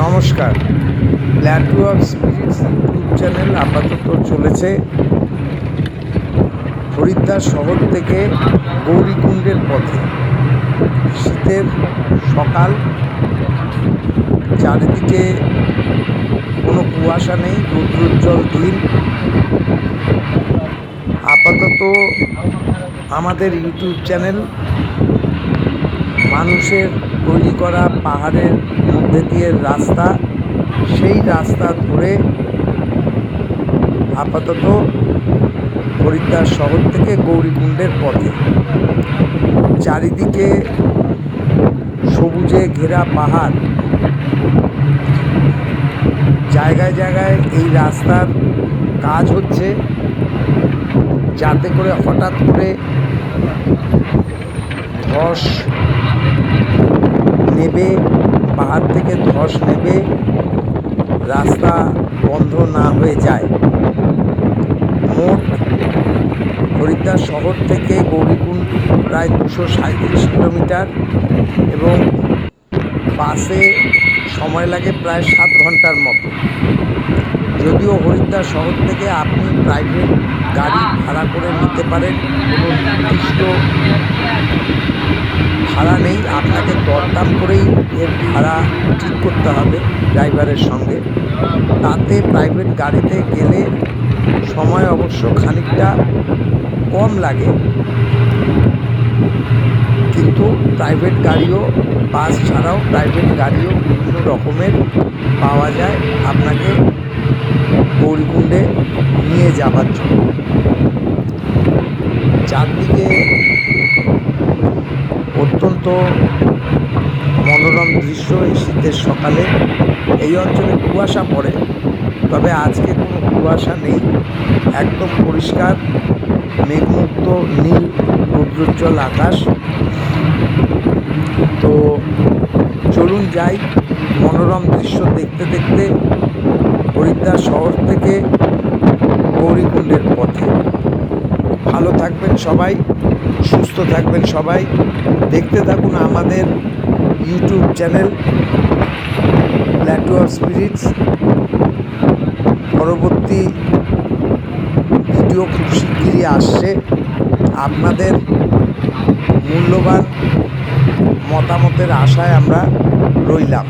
নমস্কার। Plateau spirits YouTube channel আপাতত চলেছে হরিদ্বার শহর থেকে গৌরীকুণ্ডের পথে। শীতের সকাল, চারিদিকে কোনো কুয়াশা নেই, রৌদ্রোজ্জ্বল দিন। আপাতত আমাদের ইউটিউব চ্যানেল মানুষের তৈরি করা পাহাড়ের দিয়ে রাস্তা, সেই রাস্তা ধরে আপাতত হরিদ্বার শহর থেকে গৌরীকুণ্ডের পথে। চারিদিকে সবুজে ঘেরা পাহাড়। জায়গায় জায়গায় এই রাস্তার কাজ হচ্ছে যাতে করে হঠাৎ করে ধস নেবে পাহাড় থেকে ধস নেবে রাস্তা বন্ধ না হয়ে যায়। মোট হরিদ্বার শহর থেকে গৌরীকুণ্ড প্রায় দুশো সাঁত্রিশ কিলোমিটার এবং বাসে সময় লাগে প্রায় সাত ঘণ্টার মতো। যদিও হরিদ্বার শহর থেকে আপনি প্রাইভেট গাড়ি ভাড়া করে নিতে পারেন, কোনো নির্দিষ্ট ভাড়া নেই দরদাম করেই এর ভাড়া ঠিক করতে হবে ড্রাইভারের সঙ্গে। তাতে প্রাইভেট গাড়িতে গেলে সময় অবশ্য খানিকটা কম লাগে। কিন্তু প্রাইভেট গাড়িও বাস ছাড়াও প্রাইভেট গাড়িও বিভিন্ন রকমের পাওয়া যায় আপনাকে গৌরীকুণ্ডে নিয়ে যাবার জন্য। চারদিকে অত্যন্ত মনোরম দৃশ্য এই শীতের সকালে এই অঞ্চলে কুয়াশা পড়ে, তবে আজকে কোনো কুয়াশা নেই। একদম পরিষ্কার, মেঘমুক্ত, নীল, রৌদ্রোজ্জ্বল আকাশ। তো চলুন যাই মনোরম দৃশ্য দেখতে দেখতে হরিদ্বার শহর থেকে গৌরীকুণ্ডের পথে। ভালো থাকবেন সবাই, সুস্থ থাকবেন সবাই। দেখতে থাকুন আমাদের YouTube channel plateau of spirits পরবর্তী ভিডিও খুব শিগগিরই আসছে। আপনাদের মূল্যবান মতামতের আশায় আমরা রইলাম।